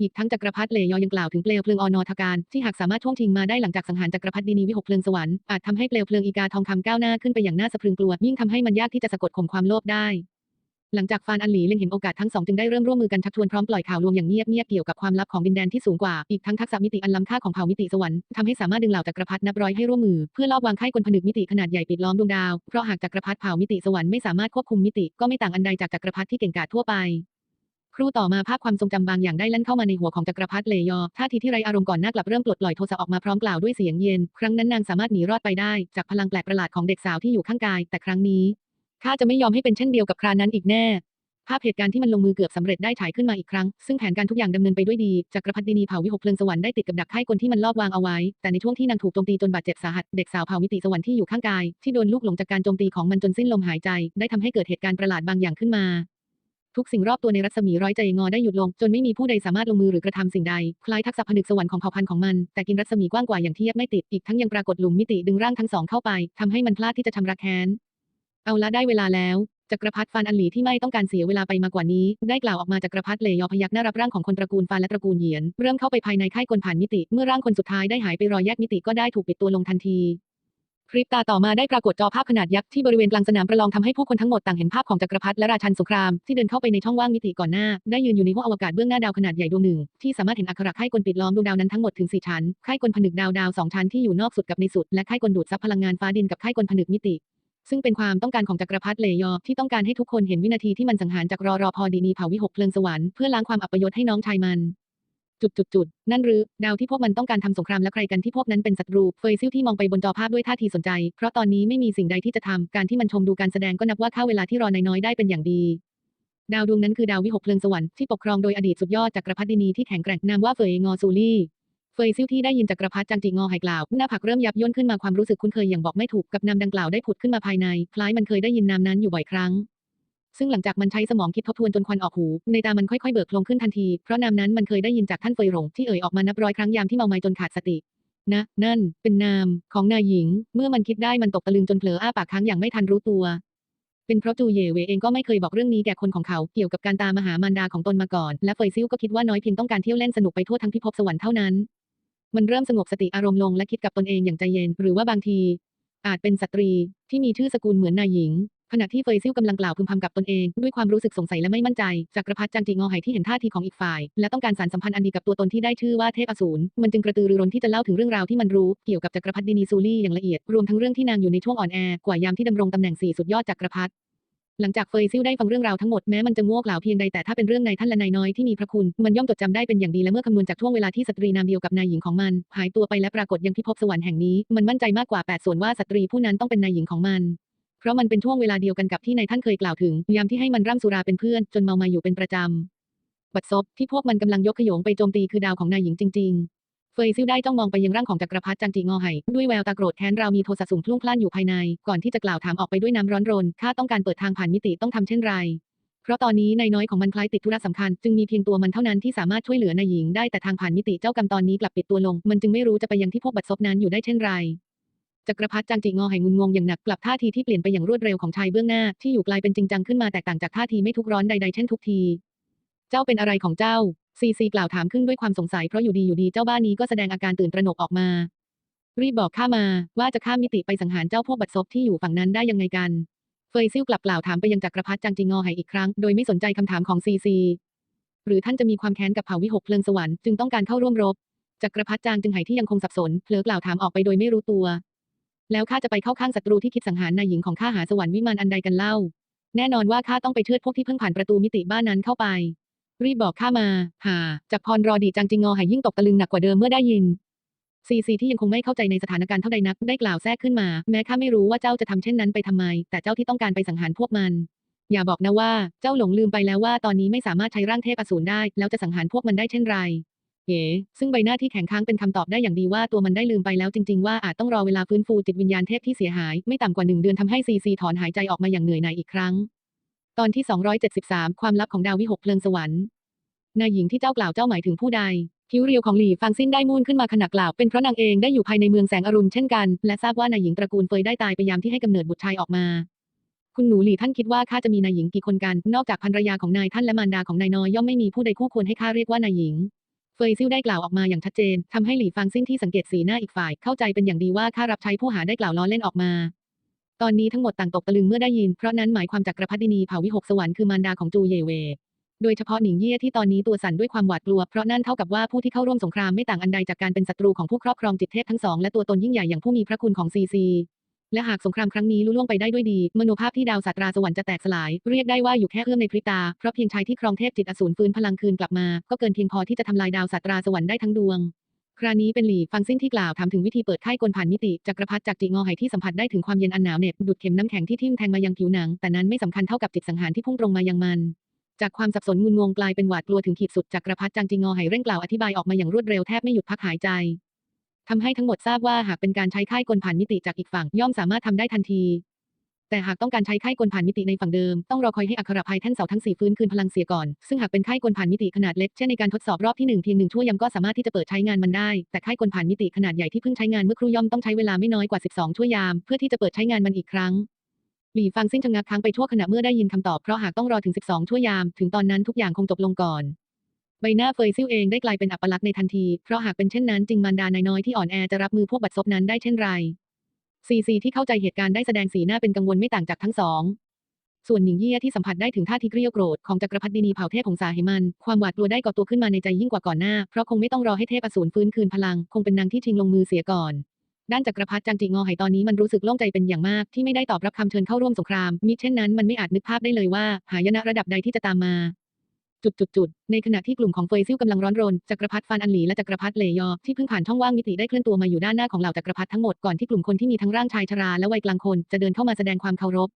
A: อีกทั้งจักรพรรดิเลยอยังกล่าวถึงเปลวเพลิงอนอทการที่หากสามารถช่วงชิงมาได้หลังจากสังหารจักรพรรดินีวิหกเพลิงสวรรค์อาจทำให้เปลวเพลิงอีกาทองคำก้าวหน้าขึ้นไปอย่างน่าสะพรึงกลัวยิ่งทำให้มันยากที่จะสะกดข่มความโลภได้ หลังจากฟานอันหลีเล็งเห็นโอกาสทั้งสองจึงได้เริ่มร่วมมือกันชักชวนพร้อมปล่อยข่าวลวงอย่างเงียบๆเกี่ยวกับความลับของดินแดนที่สูงกว่า อีกทั้งทักษะมิติอันล้ำค่าของเผ่ามิติสวรรค์ทำให้สามารถดึงเหล่าจักรพรรดินับร้อยให้ร่วมมือเพื่อลอบวางค่ายกลผนึกมิติขนาดใหญ่ปิดล้อมดวงดาว เพราะหากจักรพรรดิเผ่ามิติสวรรค์ไม่สามารถควบคุมมิติก็ไม่ต่างอันใดจากจักรพรรดิที่เก่งกาจทั่วไปครูต่อมาภาพความทรงจำบางอย่างได้ลั่นเข้ามาในหัวของจักรพรรดิเลยอท่าทีที่ไรอารมณ์ก่อนหน้ากลับเริ่มปลดปล่อยโทสะออกมาพร้อมกล่าวด้วยเสียงเย็น ครั้งนั้นนางสามารถหนีรอดไปได้ จากพลังแปลกประหลาดของเด็กสาวที่อยู่ข้างกาย แต่ครั้งนี้ ข้าจะไม่ยอมให้เป็นเช่นเดียวกับครานั้นอีกแน่ภาพเหตุการณ์ที่มันลงมือเกือบสำเร็จได้ฉายขึ้นมาอีกครั้ง ซึ่งแผนการทุกอย่างดำเนินไปด้วยดี จักรพรรดินีเผ่าวิหกเพลิงสวรรค์ได้ติดกับดักค่ายกลที่มันลอบวางเอาไว้ แต่ในช่วงที่นางถูกโจมตีจนบาดเจ็บสาหัส เด็กสาวเผ่ามิติสวรรค์ที่อยู่ข้างกาย ที่โดนลูกหลงจากการโจมตีของมันจนสิ้นลมหายใจ ได้ทำให้เกิดเหตุการณ์ประหลาดบางอย่างขึ้นมา ทุกสิ่งรอบตัวในรัศมีร้อยใจงอได้หยุดลง จนไม่มีผู้ใดสามารถลงมือหรือกระทำสิ่งใด คล้ายทักษะผนึกสวรรค์ของเผ่าพันธุ์ของมัน แต่กินรัศมีกว้างกว่าอย่างเทียบไม่ติด อีกทั้งยังปรากฏหลุมมิติดึงร่างทั้งสองเข้าไปทำให้มันพลาดที่จะชำระแค้น เอาละได้เวลาแล้วจักรพรรดิฟานอันหลีที่ไม่ต้องการเสียเวลาไปมากว่านี้ ได้กล่าวออกมาจักรพรรดิเลยอพยักหน้ารับร่างของคนตระกูลฟานและตระกูลเหยียน เริ่มเข้าไปภายในค่ายกลผ่านมิติ เมื่อร่างคนสุดท้ายได้หายไปรอยแยกมิติก็ได้ถูกปิดตัวลงทันทีพริบตาต่อมาได้ปรากฏจอภาพขนาดยักษ์ที่บริเวณกลางสนามประลองทำให้ผู้คนทั้งหมดต่างเห็นภาพของจักรพรรดิและราชันสงครามที่เดินเข้าไปในช่องว่างมิติก่อนหน้า ได้ยืนอยู่ในห้วงอวกาศเบื้องหน้าดาวขนาดใหญ่ดวงหนึ่ง ที่สามารถเห็นอักขระค่ายกลปิดล้อมดวงดาวนั้นทั้งหมดถึงสี่ชั้นค่ายกลผนึกดาวดาวสองชั้นที่อยู่นอกสุดกับในสุดและค่ายกลดูดซับพลังงานฟ้าดินกับค่ายกลผนึกมิติ ซึ่งเป็นความต้องการของจักรพรรดิเลยอที่ต้องการให้ทุกคนเห็นวินาทีที่มันสังหารจากรอรอพอดีนีเผาวิหกเพลิงสวรรค์เพื่อล้างความอัปยศให้น้องชายมันจุดจุดจุดๆนั่นหรือ ดาวที่พวกมันต้องการทำสงครามและใครกันที่พวกนั้นเป็นศัตรู เฟยซิ่วที่มองไปบนจอภาพด้วยท่าทีสนใจ เพราะตอนนี้ไม่มีสิ่งใดที่จะทำ การที่มันชมดูการแสดงก็นับว่าค่าเวลาที่รอนายน้อยได้เป็นอย่างดี ดาวดวงนั้นคือดาววิหกเพลิงสวรรค์ที่ปกครองโดยอดีตสุดยอดจักรพรรดินีที่แข็งแกร่งนามว่าเฟยงอซูลี่ เฟยซิ่วที่ได้ยินจักรพรรดิจางจิงอไหกล่าว หน้าผากเริ่มยับย่นขึ้นมาความรู้สึกคุ้นเคยอย่างบอกไม่ถูกกับนามดังกล่าวได้ผุดขึ้นมาภายใน คล้ายมันเคยได้ยินนามนั้นอยู่บ่อยครั้ง ซึ่งหลังจากมันใช้สมองคิดทบทวนจนควันออกหู ในตามันค่อยๆเบิกโพลงขึ้นทันที เพราะนามนั้นมันเคยได้ยินจากท่านเฟยหลงที่เอ่ยออกมานับร้อยครั้งยามที่เมาไม้จนขาดสตินะนั่น เป็นนามของนายหญิง เมื่อมันคิดได้มันตกตะลึงจนเผลออ้าปากค้างอย่างไม่ทันรู้ตัว เป็นเพราะจูเย่เวเองก็ไม่เคยบอกเรื่องนี้แก่คนของเขาเกี่ยวกับการตามมหามารดาของตนมาก่อน และเฟยซิ่วก็คิดว่าน้อยเพียงต้องการเที่ยวเล่นสนุกไปทั่วทั้งพิภพสวรรค์เท่านั้น มันเริ่มสงบสติอารมณ์ลงและคิดกับตนเองอย่างใจเย็น หรือว่าบางที อาจเป็นสตรีที่มีชื่อสกุลเหมือนนายหญิง ขณะที่เฟยซิ่วกำลังกล่าวพึมพำกับตนเอง ด้วยความรู้สึกสงสัยและไม่มั่นใจ จักรพรรดิจางจีงอไหที่เห็นท่าทีของอีกฝ่าย และต้องการสานสัมพันธ์อันดีกับตัวตนที่ได้ชื่อว่าเทพอสูรมันจึงกระตือรือร้นที่จะเล่าถึงเรื่องราวที่มันรู้เกี่ยวกับจักรพรรดินีซูลี่อย่างละเอียดรวมทั้งเรื่องที่นางอยู่ในช่วงอ่อนแอกว่ายามที่ดำรงตำแหน่งสี่สุดยอดจักรพรรดิ หลังจากเฟยซิ่วได้ฟังเรื่องราวทั้งหมดแม้มันจะโง่เขลาเพียงใดแต่ถ้าเป็นเรื่องนายท่านและนายน้อยที่มีพระคุณมันย่อมจดจำได้เป็นอย่างดีและเมื่อคำนวณจากช่วงเวลาที่สตรีนามเดียวกับนายหญิงของมัน หายตัวไปและปรากฏยังพิภพสวรรค์แห่งนี้มันมั่นใจมากกว่าแปดส่วนว่าสตรีผู้นั้นต้องเป็นนายหญิงของมันเพราะมันเป็นช่วงเวลาเดียวกันกับที่นายท่านเคยกล่าวถึงยามที่ให้มันร่ำสุราเป็นเพื่อนจนเมามาอยู่เป็นประจำบัดซบที่พวกมันกำลังยกขยงไปโจมตีคือดาวของนายหญิงจริง ๆ เฟยซิ่วได้จ้องมองไปยังร่างของจักรพรรดิจางจีงอไห่ด้วยแววตาโกรธแค้นราวมีโทสะสูงพลุ่งพล่านอยู่ภายใน ก่อนที่จะกล่าวถามออกไปด้วยน้ำร้อนรนข้าต้องการเปิดทางผ่านมิติต้องทำเช่นไรเพราะตอนนี้นายน้อยของมันคล้ายติดธุระสำคัญ จึงมีเพียงตัวมันเท่านั้นที่สามารถช่วยเหลือนายหญิงได้แต่ทางผ่านมิติเจ้ากรรมตอนนี้กลับปิดตัวลง มันจึงไม่รู้จะไปยังที่พวกบัดซบนั้นอยู่ได้เช่นไรจักรพรรดิจางจีงอไห่งุนงงอย่างหนักกลับท่าทีที่เปลี่ยนไปอย่างรวดเร็วของชายเบื้องหน้าที่อยู่กลายเป็นจริงจังขึ้นมาแตกต่างจากท่าทีไม่ทุกร้อนใดๆเช่นทุกที เจ้าเป็นอะไรของเจ้า ซีซีกล่าวถามขึ้นด้วยความสงสัยเพราะอยู่ดีอยู่ดีเจ้าบ้านนี้ก็แสดงอาการตื่นตระหนกออกมา รีบบอกข้ามาว่าจะข้ามมิติไปสังหารเจ้าพวกบัดซบที่อยู่ฝั่งนั้นได้ยังไงกัน เฟยซิ่วกลับกล่าวถามไปยังจักรพรรดิจางจิงอไห่อีกครั้งโดยไม่สนใจคำถามของซีซีหรือท่านจะมีความแค้นกับเผ่าวิหกเพลิงสวรรค์จึงต้องการเข้าร่วมรบจักรพรรดิจางจึงไห่ที่ยังคงสับสนเผลอกล่าวถามออกไปโดยไม่รู้ตัว แล้วข้าจะไปเข้าข้างศัตรูที่คิดสังหารนายหญิงของข้าหาสวรรค์วิมานอันใดกันเล่า แน่นอนว่าข้าต้องไปเชือดพวกที่เพิ่งผ่านประตูมิติบ้านนั้นเข้าไป รีบบอกข้ามา หา จากพรรอดีจางจิงงอหายยิ่งตกตะลึงหนักกว่าเดิมเมื่อได้ยิน ซีซีที่ยังคงไม่เข้าใจในสถานการณ์เท่าใดนัก ได้กล่าวแทรกขึ้นมา แม้ข้าไม่รู้ว่าเจ้าจะทำเช่นนั้นไปทำไม แต่เจ้าที่ต้องการไปสังหารพวกมัน อย่าบอกนะว่า เจ้าหลงลืมไปแล้วว่าตอนนี้ไม่สามารถใช้ร่างเทพอสูรได้ แล้วจะสังหารพวกมันได้เช่นไรเอ๋ซึ่งใบหน้าที่แข็งค้างเป็นคำตอบได้อย่างดีว่าตัวมันได้ลืมไปแล้วจริง ๆ ว่าอาจต้องรอเวลาฟื้นฟูจิตวิญญาณเทพที่เสียหาย ไม่ต่ำกว่าหนึ่งเดือนทำให้ซีซีถอนหายใจออกมาอย่างเหนื่อยหน่ายอีกครั้ง ตอนที่ 273 ความลับของดาววิหกเพลิงสวรรค์นายหญิงที่เจ้ากล่าวเจ้าหมายถึงผู้ใด ผิวเรียวของหลี่ฟังสิ้นได้มูนขึ้นมาขณะกล่าวเป็นเพราะนางเองได้อยู่ภายในเมืองแสงอรุณเช่นกัน และทราบว่านายหญิงตระกูลเฟยได้ตายไปยามที่ให้กำเนิดบุตรชายออกมา คุณหนูหลี่ท่านคิดว่าข้าจะมีนายหญิงกี่คนกัน นอกจากภรรยาของนายท่านและมารดาของนายน้อยย่อมไม่มีผู้ใดคู่ควรให้ข้าเรียกว่านายหญิง เฟยซิ่วได้กล่าวออกมาอย่างชัดเจนทำให้หลี่ฟังซิ่นที่สังเกตสีหน้าอีกฝ่ายเข้าใจเป็นอย่างดีว่าข้ารับใช้ผู้หาได้กล่าวล้อเล่นออกมา ตอนนี้ทั้งหมดต่างตกตะลึงเมื่อได้ยิน เพราะนั้นหมายความจากกระพัดินีเผ่าวิหกสวรรค์คือมารดาของจูเยเว โดยเฉพาะหนิงเย่ที่ตอนนี้ตัวสั่นด้วยความหวาดกลัว เพราะนั่นเท่ากับว่าผู้ที่เข้าร่วมสงครามไม่ต่างอันใดจากการเป็นศัตรูของผู้ครอบครองจิตเทพทั้งสองและตัวตนยิ่งใหญ่อย่างผู้มีพระคุณของซีซีและหากสงครามครั้งนี้ลุล่วงไปได้ด้วยดี มโนภาพที่ดาวสัตราสวรรค์จะแตกสลาย เรียกได้ว่าอยู่แค่เอื้อมในพริบตา เพราะเพียงชายที่ครองเทพจิตอสูรฟื้นพลังคืนกลับมา ก็เกินเพียงพอที่จะทำลายดาวสัตราสวรรค์ได้ทั้งดวง คราวนี้เป็นหลีฟังสิ้นที่กล่าวถามถึงวิธีเปิดค่ายกลผ่านมิติจักรพรรดิจากจีงอไหที่สัมผัสได้ถึงความเย็นอันหนาวเหน็บดุดเข็มน้ำแข็งที่ทิ่มแทงมายังผิวหนัง แต่นั้นไม่สำคัญเท่ากับจิตสังหารที่พุ่งตรงมายังมัน จากความสับสนงุนงงกลายเป็นหวาดกลัวถึงขีดสุดจักรพรรดิจางจีงอไหเร่งกล่าวอธิบายออกมาอย่างรวดเร็วแทบไม่หยุดพักหายใจทำให้ทั้งหมดทราบว่าหากเป็นการใช้ค่ายกลผ่านมิติจากอีกฝั่งย่อมสามารถทำได้ทันที แต่หากต้องการใช้ค่ายกลผ่านมิติในฝั่งเดิม ต้องรอคอยให้อัครภัยแท่นเสาทั้งสี่ฟื้นคืนพลังเสียก่อน ซึ่งหากเป็นค่ายกลผ่านมิติขนาดเล็ก เช่นในการทดสอบรอบที่หนึ่งเพียงหนึ่งชั่วยามก็สามารถที่จะเปิดใช้งานมันได้ แต่ค่ายกลผ่านมิติขนาดใหญ่ที่เพิ่งใช้งานเมื่อครู่ย่อมต้องใช้เวลาไม่น้อยกว่า 12ชั่วยาม เพื่อที่จะเปิดใช้งานมันอีกครั้งหลี่ฟังสิ้นชะงักค้างไปชั่วขณะเมื่อได้ยินคำตอบเพราะหากต้องรอถึง 12 ชั่วยาม ถึงตอนนั้นทุกอย่างคงจบลงก่อน ใบหน้าเฟยซิ่วเองได้กลายเป็นอัปลักษณ์ในทันที เพราะหากเป็นเช่นนั้นจริงมารดานายน้อยที่อ่อนแอจะรับมือพวกบัดซบนั้นได้เช่นไร ซีซีที่เข้าใจเหตุการณ์ได้แสดงสีหน้าเป็นกังวลไม่ต่างจากทั้งสอง ส่วนหนิงเยี่ยที่สัมผัสได้ถึงท่าทีเกรี้ยวโกรธของจักรพรรดินีเผ่าเทพของสาเหมัน ความหวาดกลัวได้ก่อตัวขึ้นมาในใจยิ่งกว่าก่อนหน้า เพราะคงไม่ต้องรอให้เทพอสูรฟื้นคืนพลัง คงเป็นนางที่ชิงลงมือเสียก่อนด้านจักรพรรดิจางจิงอไหตอนนี้มันรู้สึกโล่งใจเป็นอย่างมากที่ไม่ได้ตอบรับคำเชิญเข้าร่วมสงครามมิเช่นนั้นมันไม่อาจนึกภาพได้เลยว่าหายนะระดับใดที่จะตามมา จุดๆในขณะที่กลุ่มของเฟยซิ่วกำลังร้อนรน จักรพรรดิฟานอันหลีและจักรพรรดิเลยอ ที่เพิ่งผ่านช่องว่างมิติได้เคลื่อนตัวมาอยู่ด้านหน้าของเหล่าจักรพรรดิทั้งหมดก่อนที่กลุ่มคนที่มีทั้งร่างชายชราและวัยกลางคนจะเดินเข้ามาแสดงความเคารพ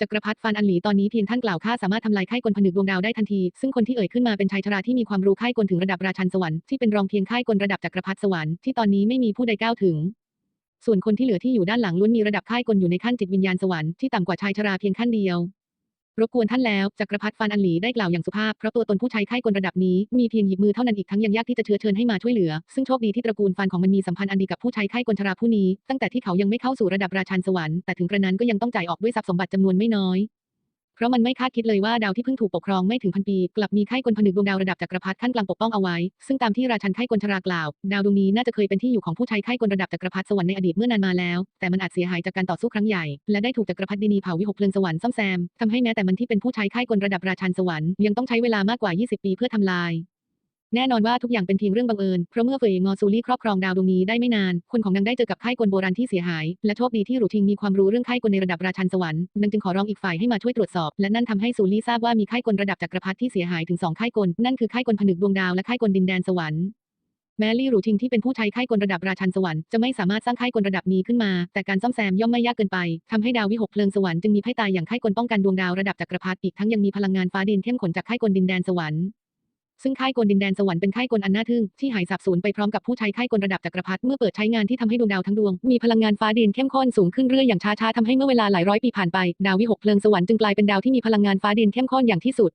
A: จักรพรรดิฟานอันหลีตอนนี้เพียงท่านกล่าวข้าสามารถทำลายไข้กลผนึกดวงดาวได้ทันที ซึ่งคนที่เอ่ยขึ้นมาเป็นชายชราที่มีความรู้ไข้กลถึงระดับราชันสวรรค์ที่เป็นรองเพียงไข้กลระดับจักรพรรดิสวรรค์ที่ตอนนี้ไม่มีผู้ใดก้าวถึง ส่วนคนที่เหลือที่อยู่ด้านหลังล้วนมีระดับค่ายกลอยู่ในขั้นจิตวิญญาณสวรรค์ที่ต่ำกว่าชายชราเพียงขั้นเดียว รบกวนท่านแล้วจักรพรรดิฟานอันหลีได้กล่าวอย่างสุภาพเพราะตัวตนผู้ใช้ไข้กลระดับนี้มีเพียงหยิบมือเท่านั้นอีกทั้งยังยากที่จะเชื้อเชิญให้มาช่วยเหลือ ซึ่งโชคดีที่ตระกูลฟานของมันมีสัมพันธ์อันดีกับผู้ใช้ไข้กลชราผู้นี้ ตั้งแต่ที่เขายังไม่เข้าสู่ระดับราชันสวรรค์แต่ถึงกระนั้นก็ยังต้องจ่ายออกด้วยทรัพย์สมบัติจำนวนไม่น้อย เพราะมันไม่คาดคิดเลยว่าดาวที่เพิ่งถูกปกครองไม่ถึงพันปี กลับมีไข้กลผนึกดวงดาวระดับจักรพรรดิขั้นกลางปกป้องเอาไว้ ซึ่งตามที่ราชันไข้กลชรากล่าว ดาวดวงนี้น่าจะเคยเป็นที่อยู่ของผู้ใช้ไข้กลระดับจักรพรรดิสวรรค์ในอดีตเมื่อนานมาแล้ว แต่มันอาจเสียหายจากการต่อสู้ครั้งใหญ่ และได้ถูกจักรพรรดินีเผาวิหกเพลิงสวรรค์ซ่อมแซมทำให้แม้แต่มันที่เป็นผู้ใช้ไข้กลระดับราชันสวรรค์ยังต้องใช้เวลามากกว่า 20 ปีเพื่อทำลาย แน่นอนว่าทุกอย่างเป็นเพียงเรื่องบังเอิญ เพราะเมื่อเฟยงอซูลี่ครอบครองดาวดวงนี้ได้ไม่นาน คนของนางได้เจอกับค่ายกลโบราณที่เสียหาย และโชคดีที่หรูทิงมีความรู้เรื่องค่ายกลในระดับราชันสวรรค์ นางจึงขอร้องอีกฝ่ายให้มาช่วยตรวจสอบ และนั่นทำให้ซูลี่ทราบว่ามีค่ายกลระดับจักรพรรดิที่เสียหายถึงสองค่ายกล นั่นคือค่ายกลผนึกดวงดาวและค่ายกลดินแดนสวรรค์แม้ลี่หรูทิงที่เป็นผู้ใช้ค่ายกลระดับราชันสวรรค์จะไม่สามารถสร้างค่ายกลระดับนี้ขึ้นมา แต่การซ่อมแซมย่อมไม่ยากเกินไปทำให้ดาววิหกเพลิงสวรรค์จึงมีไพ่ตายอย่างค่ายกลป้องกันดวงดาวระดับจักรพรรดิอีกทั้งยังมีพลังงานฟ้าดินเข้มข้นจากค่ายกลดินแดนสวรรค์ ซึ่งค่ายกลดินแดนสวรรค์เป็นค่ายกลอันน่าทึ่งที่หายสับสูญไปพร้อมกับผู้ใช้ค่ายกลระดับจักรพรรดิเมื่อเปิดใช้งานที่ทำให้ดวงดาวทั้งดวง มีพลังงานฟ้าดินเข้มข้นสูงขึ้นเรื่อยอย่างช้าๆทำให้เมื่อเวลาหลายร้อยปีผ่านไป ดาววิหกเพลิงสวรรค์จึงกลายเป็นดาวที่มีพลังงานฟ้าดินเข้มข้นอย่างที่สุด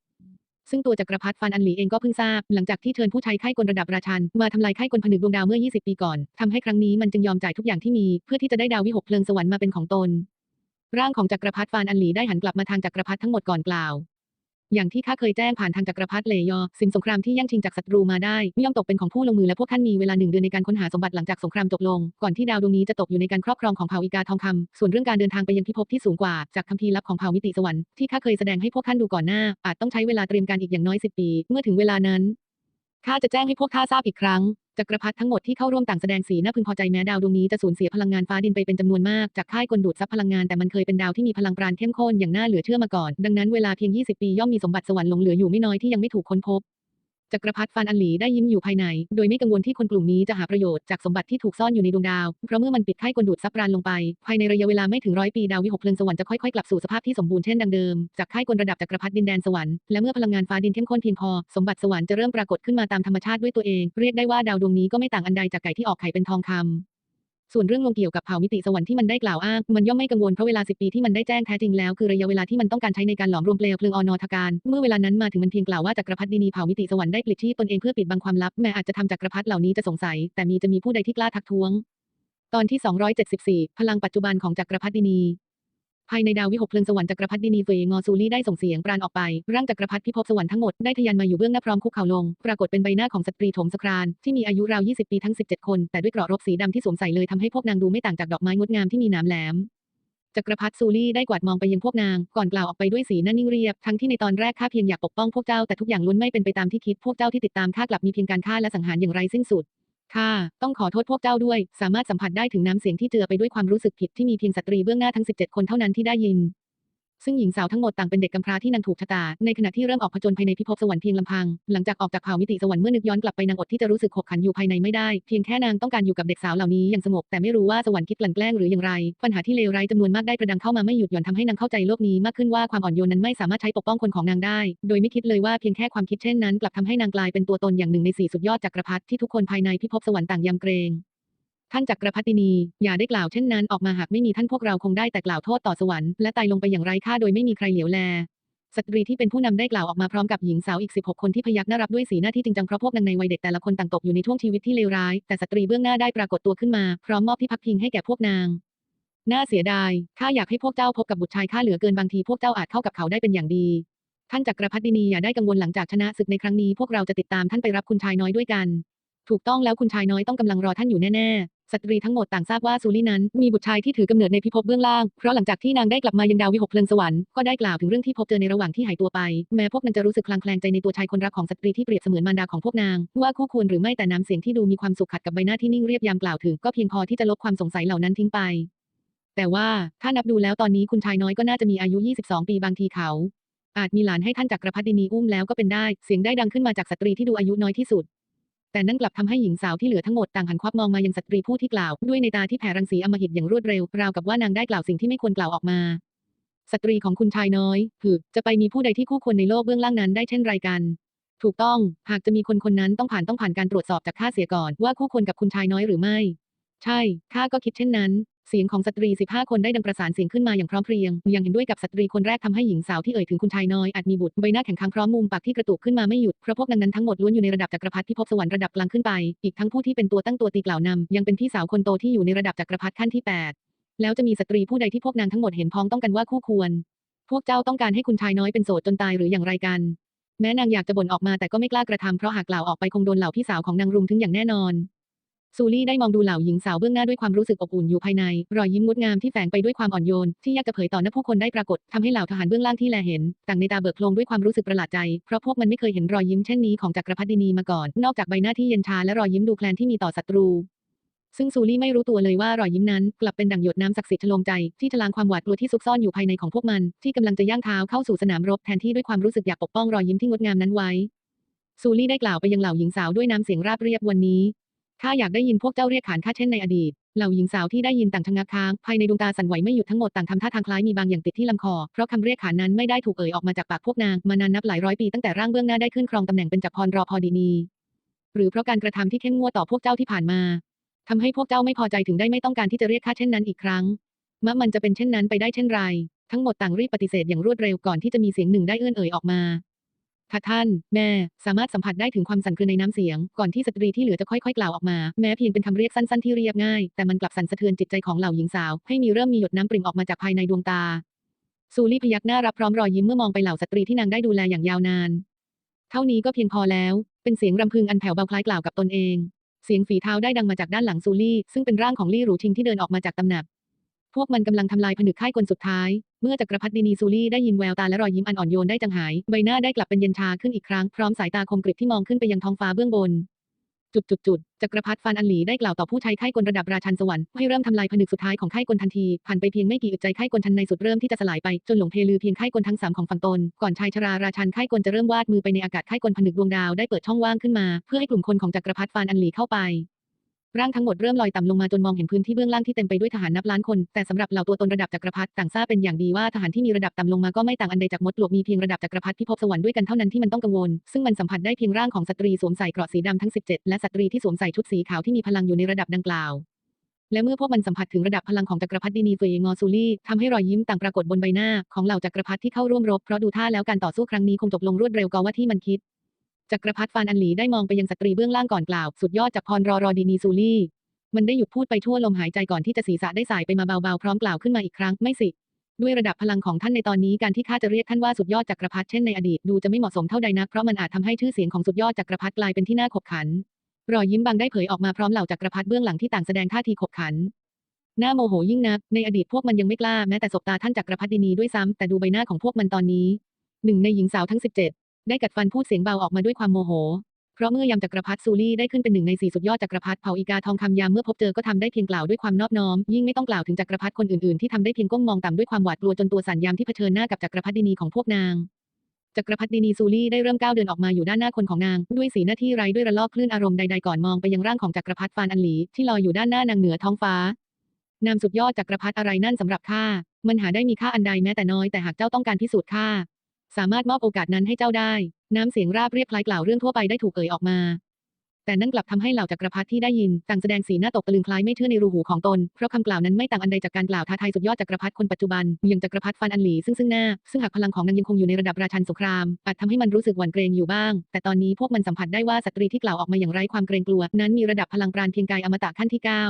A: ซึ่งตัวจักรพรรดิฟานอันหลีเองก็เพิ่งทราบ หลังจากที่เชิญผู้ใช้ค่ายกลระดับราชัน มาทำลายค่ายกลผนึกดวงดาวเมื่อ 20 ปีก่อนทำให้ครั้งนี้มันจึงยอมจ่ายทุกอย่างที่มี เพื่อที่จะได้ดาววิหกเพลิงสวรรค์มาเป็นของตน ร่างของจักรพรรดิฟานอันหลีได้หันกลับมาทางจักรพรรดิทั้งหมดก่อนกล่าว อย่างที่ข้าเคยแจ้งผ่านทางจักรพรรดิเลยอ สินสงครามที่แย่งชิงจากศัตรูมาได้ย่อมตกเป็นของผู้ลงมือและพวกท่านมีเวลาหนึ่งเดือนในการค้นหาสมบัติหลังจากสงครามจบลง ก่อนที่ดาวดวงนี้จะตกอยู่ในการครอบครองของเผ่าอีกาทองคำส่วนเรื่องการเดินทางไปยังพิภพที่สูงกว่า จากคัมภีร์ลับของเผ่ามิติสวรรค์ที่ข้าเคยแสดงให้พวกท่านดูก่อนหน้า อาจต้องใช้เวลาเตรียมการอีกอย่างน้อยสิบปี เมื่อถึงเวลานั้นข้าจะแจ้งให้พวกท่าทราบอีกครั้ง จักรพรรดิทั้งหมดที่เข้าร่วมต่างแสดงสีหน้าพึงพอใจแม้ดาวดวงนี้จะสูญเสียพลังงานฟ้าดินไปเป็นจำนวนมากจากค่ายกลดูดซับพลังงานแต่มันเคยเป็นดาวที่มีพลังปราณเข้มข้นอย่างน่าเหลือเชื่อมาก่อน ดังนั้นเวลาเพียง 20 ปีย่อมมีสมบัติสวรรค์หลงเหลืออยู่ไม่น้อยที่ยังไม่ถูกค้นพบ จักรพรรดิฟานอันหลีได้ยิ้มอยู่ภายใน โดยไม่กังวลที่คนกลุ่มนี้จะหาประโยชน์จากสมบัติที่ถูกซ่อนอยู่ในดวงดาว เพราะเมื่อมันปิดค่ายกลดูดซับรานลงไป ภายในระยะเวลาไม่ถึงร้อยปีดาววิหกเพลิงสวรรค์จะค่อยๆกลับสู่สภาพที่สมบูรณ์เช่นดังเดิม จากค่ายกลระดับจักรพรรดิดินแดนสวรรค์ และเมื่อพลังงานฟ้าดินเข้มข้นเพียงพอ สมบัติสวรรค์จะเริ่มปรากฏขึ้นมาตามธรรมชาติด้วยตัวเอง เรียกได้ว่าดาวดวงนี้ก็ไม่ต่างอันใดจากไก่ที่ออกไข่เป็นทองคำ ส่วนเรื่องลงเกี่ยวกับเผ่ามิติสวรรค์ที่มันได้กล่าวอ้าง มันย่อมไม่กังวลเพราะเวลา10ปีที่มันได้แจ้งแท้จริงแล้วคือระยะเวลาที่มันต้องการใช้ในการหลอมรวมเปลวเพลิงอนอทการ เมื่อเวลานั้นมาถึงมันเพียงกล่าวว่าจักรพรรดินีเผ่ามิติสวรรค์ได้ปลิดชีพตนเองเพื่อปิดบังความลับแม้อาจจะทำจักรพรรดิเหล่านี้จะสงสัย แต่มีจะมีผู้ใดที่กล้าทักท้วง ตอนที่ 274 พลังปัจจุบันของจักรพรรดินี ภายในดาววิหกเพลิงสวรรค์จักรพรรดินีเฟยงอซูลี่ได้ส่งเสียงปราณออกไป ร่างจักรพรรดิพิภพสวรรค์ทั้งหมดได้ทะยานมาอยู่เบื้องหน้าพร้อมคุกเข่าลง ปรากฏเป็นใบหน้าของสตรีโถมสครานที่มีอายุราว 20 ปีทั้ง 17 คน แต่ด้วยเกราะรบสีดำที่สวมใส่เลยทำให้พวกนางดูไม่ต่างจากดอกไม้งดงามที่มีหนามแหลมจักรพรรดิซูลี่ได้กวาดมองไปยังพวกนาง ก่อนกล่าวออกไปด้วยสีหน้านิ่งเรียบ ทั้งที่ในตอนแรกข้าเพียงอยากปกป้องพวกเจ้าแต่ทุกอย่างล้วนไม่เป็นไปตามที่คิด พวกเจ้าที่ติดตามข้ากลับมีเพียงการฆ่าและสังหารอย่างไรสิ้นสุด ค่ะ ต้องขอโทษพวกเจ้าด้วย สามารถสัมผัสได้ถึงน้ำเสียงที่เจือไปด้วยความรู้สึกผิดที่มีเพียงสตรีเบื้องหน้าทั้ง 17 คนเท่านั้นที่ได้ยิน ซึ่งหญิงสาวทั้งหมดต่างเป็นเด็กกำพร้าที่นางถูกชะตา ในขณะที่เริ่มออกผจญภายในพิภพสวรรค์เพียงลำพัง หลังจากออกจากเผ่ามิติสวรรค์เมื่อนึกย้อนกลับไปนางอดที่จะรู้สึกขบขันอยู่ภายในไม่ได้ เพียงแค่นางต้องการอยู่กับเด็กสาวเหล่านี้อย่างสงบแต่ไม่รู้ว่าสวรรค์คิดกลั่นแกล้งหรืออย่างไร ปัญหาที่เลวร้ายจำนวนมากได้ประดังเข้ามาไม่หยุดหย่อนทำให้นางเข้าใจโลกนี้มากขึ้นว่าความอ่อนโยนนั้นไม่สามารถใช้ปกป้องคนของนางได้ โดยไม่คิดเลยว่าเพียงแค่ความคิดเช่นนั้นกลับทำให้นางกลายเป็นตัวตนอย่างหนึ่งในสี่สุดยอดจักรพรรดิที่ทุกคนภายในพิภพสวรรค์ต่างยำเกรง ท่านจักรพรรดินี อย่าได้กล่าวเช่นนั้นออกมาหากไม่มีท่านพวกเราคงได้แต่กล่าวโทษต่อสวรรค์และตายลงไปอย่างไร้ค่าโดยไม่มีใครเหลียวแล สตรีที่เป็นผู้นำได้กล่าวออกมาพร้อมกับหญิงสาวอีก 16 คนที่พยักหน้ารับด้วยสีหน้าที่จริงจังเพราะพวกนางในวัยเด็กแต่ละคนต่างตกอยู่ในช่วงชีวิตที่เลวร้าย แต่สตรีเบื้องหน้าได้ปรากฏตัวขึ้นมาพร้อมมอบที่พักพิงให้แก่พวกนางน่าเสียดาย ข้าอยากให้พวกเจ้าพบกับบุตรชายข้าเหลือเกินบางทีพวกเจ้าอาจเข้ากับเขาได้เป็นอย่างดี ท่านจักรพรรดินีอย่าได้กังวลหลังจากชนะศึกในครั้งนี้พวกเราจะติดตามท่านไปรับคุณชายน้อยด้วยกัน ถูกต้องแล้วคุณชายน้อยต้องกำลังรอท่านอยู่แน่ๆ สตรีทั้งหมดต่างทราบว่าซูลี่นั้น มีบุตรชายที่ถือกำเนิดในพิภพเบื้องล่าง เพราะหลังจากที่นางได้กลับมายังดาววิหกเพลิงสวรรค์ก็ได้กล่าวถึงเรื่องที่พบเจอในระหว่างที่หายตัวไป แม้พวกนางจะรู้สึกคลางแคลงใจในตัวชายคนรักของสตรีที่เปรียบเสมือนมารดาของพวกนาง ว่าคู่ควรหรือไม่แต่น้ำเสียงที่ดูมีความสุขขัดกับใบหน้าที่นิ่งเรียบยามกล่าวถึงก็เพียงพอที่จะลบความสงสัยเหล่านั้นทิ้งไป แต่ว่าถ้านับดูแล้วตอนนี้คุณชายน้อยก็น่าจะมีอายุ 22 ปีบางทีเขาอาจมีหลานให้ท่านจักรพรรดินีอุ้มแล้วก็เป็นได้ เสียงได้ดังขึ้นมาจากสตรีที่ดูอายุน้อยที่สุด แต่นั่นกลับทำให้หญิงสาวที่เหลือทั้งหมดต่างหันควับมองมายังสตรีผู้ที่กล่าว ด้วยในตาที่แผ่รังสีอมหิตอย่างรวดเร็วราวกับว่านางได้กล่าวสิ่งที่ไม่ควรกล่าวออกมา สตรีของคุณชายน้อยหือจะไปมีผู้ใดที่คู่ควรในโลกเบื้องล่างนั้นได้เช่นไรกัน ถูกต้อง หากจะมีคนคนนั้นต้องผ่านต้องผ่านการตรวจสอบจากข้าเสียก่อนว่าคู่ควรกับคุณชายน้อยหรือไม่ ใช่ข้าก็คิดเช่นนั้น เสียงของสตรี 15 คนได้ดังประสานเสียงขึ้นมาอย่างพร้อมเพรียงยังเห็นด้วยกับสตรีคนแรกทำให้หญิงสาวที่เอ่ยถึงคุณชายน้อยอาจมีบุตรใบหน้าแข็งขังพร้อมมุมปากที่กระตุกขึ้นมาไม่หยุดเพราะพวกนางนั้นทั้งหมดล้วนอยู่ในระดับจักรพรรดิพิภพบสวรรค์ระดับกลางขึ้นไปอีกทั้งผู้ที่เป็นตัวตั้งตัวตีกล่าวนำยังเป็นพี่สาวคนโตที่อยู่ในระดับจักรพรรดิขั้นที่ 8 แล้วจะมีสตรีผู้ใดที่พวกนางทั้งหมดเห็นพ้องต้องกันว่าคู่ควร พวกเจ้าต้องการให้คุณชายน้อยเป็นโสดจนตายหรืออย่างไรกัน แม้นางอยากจะบ่นออกมาแต่ก็ไม่กล้ากระทำเพราะหากกล่าวออกไปคงโดนเหล่าพี่สาวของนางรุมถึงอย่างแน่นอน ซูลี่ได้มองดูเหล่าหญิงสาวเบื้องหน้าด้วยความรู้สึกอบอุ่นอยู่ภายใน รอยยิ้มงดงามที่แฝงไปด้วยความอ่อนโยน ที่ยากจะเผยต่อหน้าผู้คนได้ปรากฏทำให้เหล่าทหารเบื้องล่างที่แลเห็น ต่างในตาเบิกโพลงด้วยความรู้สึกประหลาดใจ เพราะพวกมันไม่เคยเห็นรอยยิ้มเช่นนี้ของจักรพรรดินีมาก่อน นอกจากใบหน้าที่เย็นชาและรอยยิ้มดูแคลนที่มีต่อศัตรู ซึ่งซูลี่ไม่รู้ตัวเลยว่ารอยยิ้มนั้น กลับเป็นดั่งหยดน้ำศักดิ์สิทธิ์ทะลงใจที่ทลางความหวาดกลัวที่ซุกซ่อนอยู่ภายในของพวกมัน ที่กำลังจะย่างเท้าเข้าสู่สนามรบแทนที่ด้วยความรู้สึกอยากปกป้องรอยยิ้มที่งดงามนั้นไว้ซูลี่ได้กล่าวไปยังเหล่าหญิงสาวด้วยน้ำเสียงราบเรียบวันนี้ ข้าอยากได้ยินพวกเจ้าเรียกขานข้าเช่นในอดีต เหล่าหญิงสาวที่ได้ยินต่างชะงักค้าง ภายในดวงตาสั่นไหวไม่หยุดทั้งหมดต่างทำท่าทางคล้ายมีบางอย่างติดที่ลำคอ เพราะคำเรียกขานนั้นไม่ได้ถูกเอ่ยออกมาจากปากพวกนางมานานนับหลายร้อยปีตั้งแต่ร่างเบื้องหน้าได้ขึ้นครองตำแหน่งเป็นจักรพรรอพอดีนีหรือเพราะการกระทำที่เข้มงวดต่อพวกเจ้าที่ผ่านมาทำให้พวกเจ้าไม่พอใจถึงได้ไม่ต้องการที่จะเรียกข้าเช่นนั้นอีกครั้งมะมันจะเป็นเช่นนั้นไปได้เช่นไร ทั้งหมดต่างรีบปฏิเสธอย่างรวดเร็วก่อนที่จะมีเสียงหนึ่งได้เอื้อนเอ่ยออกมา ค่ะท่าน แม่ สามารถสัมผัสได้ถึงความสั่นคลือในน้ำเสียง ก่อนที่สตรีที่เหลือจะค่อยๆ กล่าวออกมา แม้เพียงเป็นคำเรียกสั้นๆ ที่เรียบง่าย แต่มันกลับสั่นสะเทือนจิตใจของเหล่าหญิงสาว ให้มีเริ่มมีหยดน้ำปริ่มออกมาจากภายในดวงตา ซูลี่พยักหน้ารับพร้อมรอยยิ้มเมื่อมองไปเหล่าสตรีที่นางได้ดูแลอย่างยาวนาน เท่านี้ก็เพียงพอแล้ว เป็นเสียงรำพึงอันแผ่วเบาคล้ายกล่าวกับตนเอง เสียงฝีเท้าได้ดังมาจากด้านหลังซูลี่ ซึ่งเป็นร่างของลี่หรูชิงที่เดินออกมาจากตำหนัก พวกมันกำลังทำลายผนึกค่ายกลสุดท้าย เมื่อจักรพรรดินีซูลี่ได้ยินแววตาและรอยยิ้มอันอ่อนโยนได้จางหาย ใบหน้าได้กลับเป็นเย็นชาขึ้นอีกครั้ง พร้อมสายตาคมกริบที่มองขึ้นไปยังท้องฟ้าเบื้องบน จุดจุดจุดจักรพรรดิฟานอันหลีได้กล่าวต่อผู้ใช้ค่ายกลระดับราชันสวรรค์ให้เริ่มทำลายผนึกสุดท้ายของค่ายกลทันที ผ่านไปเพียงไม่กี่อึดใจค่ายกลทันในสุดเริ่มที่จะสลายไปจนหลงเพลือเพียงค่ายกลทั้งสามของฝั่งตน ก่อนชายชราราชันค่ายกลจะเริ่มวาดมือไปในอากาศค่ายกลผนึกดวงดาวได้เปิดช่องว่างขึ้นมา เพื่อให้กลุ่มคนของจักรพรรดิฟานอันหลีเข้าไป ร่างทั้งหมดเริ่มลอยต่ำลงมาจนมองเห็นพื้นที่เบื้องล่างที่เต็มไปด้วยทหารนับล้านคน แต่สำหรับเหล่าตัวตนระดับจักรพรรดิต่างทราบเป็นอย่างดีว่าทหารที่มีระดับต่ำลงมาก็ไม่ต่างอันใดจากมดปลวกมีเพียงระดับจักรพรรดิพิภพบสวรรค์ด้วยกันเท่านั้นที่มันต้องกังวล ซึ่งมันสัมผัสได้เพียงร่างของสตรีสวมใส่เกราะสีดำทั้ง 17 และสตรีที่สวมใส่ชุดสีขาวที่มีพลังอยู่ในระดับดังกล่าวและเมื่อพวกมันสัมผัสถึงระดับพลังของจักรพรรดินีเฟยงอซูลี่ทำให้รอยยิ้มต่างปรากฏบนใบหน้าของเหล่าจักรพรรดิที่เข้าร่วมรบเพราะดูท่าแล้วการต่อสู้ครั้งนี้คงจบลงรวดเร็วกว่าที่มันคิด จักรพรรดิฟานอันหลีได้มองไปยังสตรีเบื้องล่างก่อนกล่าว สุดยอดจากพรรอรอดีนีซูลี่ มันได้หยุดพูดไปทั่วลมหายใจก่อนที่จะศีรษะได้สายไปมาเบาๆ พร้อมกล่าวขึ้นมาอีกครั้งไม่สิ ด้วยระดับพลังของท่านในตอนนี้การที่ข้าจะเรียกท่านว่าสุดยอดจักรพรรดิเช่นในอดีตดูจะไม่เหมาะสมเท่าใดนักเพราะมันอาจทำให้ชื่อเสียงของสุดยอดจักรพรรดิกลายเป็นที่น่าขบขัน รอยยิ้มบางได้เผยออกมาพร้อมเหล่าจักรพรรดิเบื้องหลังที่ต่างแสดงท่าทีขบขันหน้าโมโหยิ่งนัก ในอดีตพวกมันยังไม่กล้าแม้แต่สบตาท่านจักรพรรดินีด้วยซ้ำแต่ดูใบหน้าของพวกมันตอนนี้หนึ่งในหญิงสาวทั้ง 17 ได้กัดฟันพูดเสียงเบาออกมาด้วยความโมโห เพราะเมื่อยามจักรพรรดิซูลี่ได้ขึ้นเป็นหนึ่งในสี่สุดยอดจักรพรรดิเผ่าอีกาทองคำยามเมื่อพบเจอก็ทำได้เพียงกล่าวด้วยความนอบน้อม ยิ่งไม่ต้องกล่าวถึงจักรพรรดิคนอื่นๆที่ทำได้เพียงก้มมองต่ำด้วยความหวาดกลัวจนตัวสั่นยามที่เผชิญหน้ากับจักรพรรดินีของพวกนางจักรพรรดินีซูลี่ได้เริ่มก้าวเดินออกมาอยู่ด้านหน้าคนของนาง ด้วยสีหน้าที่ไร้ด้วยระลอกคลื่นอารมณ์ใดๆก่อนมองไปยังร่างของจักรพรรดิฟานอันหลีที่ลอยอยู่ด้านหน้านางเหนือท้องฟ้านามสุดยอดจักรพรรดิอะไรนั่นสำหรับข้ามันหาได้มีค่าอันใดแม้แต่น้อยแต่หากเจ้าต้องการพิสูจน์ข้า สามารถมอบโอกาสนั้นให้เจ้าได้ น้ำเสียงราบเรียบคล้ายกล่าวเรื่องทั่วไปได้ถูกเอ่ยออกมา แต่นั่นกลับทำให้เหล่าจักรพรรดิที่ได้ยินต่างแสดงสีหน้าตกตะลึงคล้ายไม่เชื่อในรูหูของตน เพราะคำกล่าวนั้นไม่ต่างอันใดจากการกล่าวท้าทายสุดยอดจักรพรรดิคนปัจจุบัน อย่างจักรพรรดิฟานอันหลีซึ่งซึ่งหน้า ซึ่งหากพลังของนางยังคงอยู่ในระดับราชันสงคราม อาจทำให้มันรู้สึกหวั่นเกรงอยู่บ้าง แต่ตอนนี้พวกมันสัมผัสได้ว่าสตรีที่กล่าวออกมาอย่างไร้ความเกรงกลัว นั้นมีระดับพลังปราณเพียงกายอมตะขั้นที่เก้า